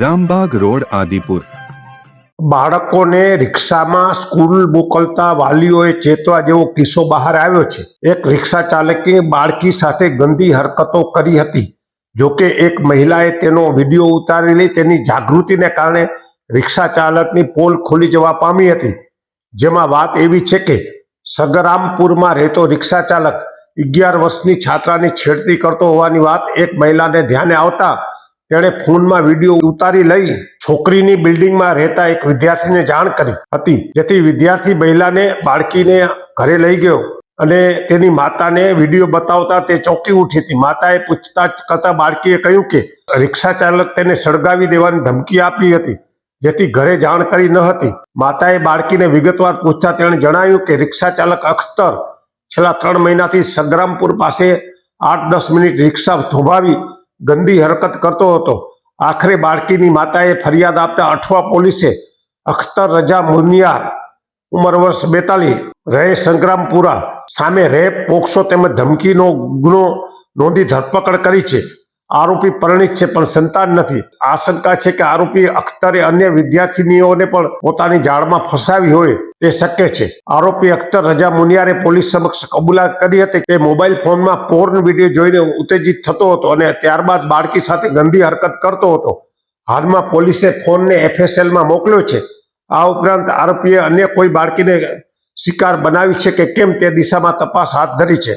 Rambag road, Adipur. બાળકોને રિક્ષામાં school મોકલતા વાલીઓએ ચેતવા જેવો કિસ્સો બહાર આવ્યો છે. એક રિક્ષા ચાલકે બાળકી સાથે ગંદી હરકતો કરી હતી. જોકે એક મહિલાએ તેનો વીડિયો ઉતારી લઈ તેની જાગૃતિને કારણે રિક્ષા ચાલકની પોલ ખોલી જવા પામી હતી. જેમાં વાત એવી છે કે, સગરામપુરમાં રહેતો રિક્ષા ચાલક અગિયાર વર્ષની છાત્રાની છેડતી કરતો હોવાની વાત એક મહિલાને ધ્યાને આવતા તેણે ફોનમાં વીડિયો ઉતારી લઈ છોકરીની બિલ્ડિંગમાં રહેતા એક વિદ્યાર્થીને જાણ કરી હતી. જેથી વિદ્યાર્થી મહિલાને બાળકીને ઘરે લઈ ગયો અને તેની માતાને વીડિયો બતાવતા તે ચોંકી ઉઠી હતી. માતાએ પૂછતાછ કરતા બાળકીએ કહ્યું કે, રિક્ષા ચાલક તેને સળગાવી દેવાની ધમકી આપી હતી, જેથી ઘરે જાણ કરી ન હતી. માતાએ બાળકીને વિગતવાર પૂછતા તેણે જણાવ્યું કે, રિક્ષા ચાલક અખ્તર છેલ્લા ત્રણ મહિનાથી સંગ્રામપુર પાસે આઠ દસ મિનિટ રિક્ષા થોભાવી ગંદી હરકત કરતો હતો. આખરે બાળકીની માતાએ ફરિયાદ આપતા અઠવા પોલીસે અખ્તર રજા મુનિયાર ઉંમર વર્ષ બેતાલીસ, રહે સંગ્રામપુરા, સામે રેપ પોક્સો તેમજ ધમકીનો ગુનો નોંધી ધરપકડ કરી છે. આરોપી પરણિત છે, પણ સંતાન નથી. આશંકા છે કે આરોપી અખ્તરે અન્ય વિદ્યાર્થીનીઓને પણ પોતાની જાળમાં ફસાવી હોય તે શક્ય છે. આરોપી અખ્તર રજા મુનિયારે પોલીસ સમક્ષ કબૂલાત કરી હતી કે મોબાઈલ ફોનમાં પોર્ન વીડિયો જોઈને ઉત્તેજિત થતો હતો અને ત્યારબાદ બાળકી સાથે ગંદી હરકત કરતો હતો. હાલમાં પોલીસે ફોનને એફએસએલમાં મોકલ્યો છે. આ ઉપરાંત આરોપીએ અન્ય કોઈ બાળકીને શિકાર બનાવી છે કે કેમ તે દિશામાં તપાસ હાથ ધરી છે.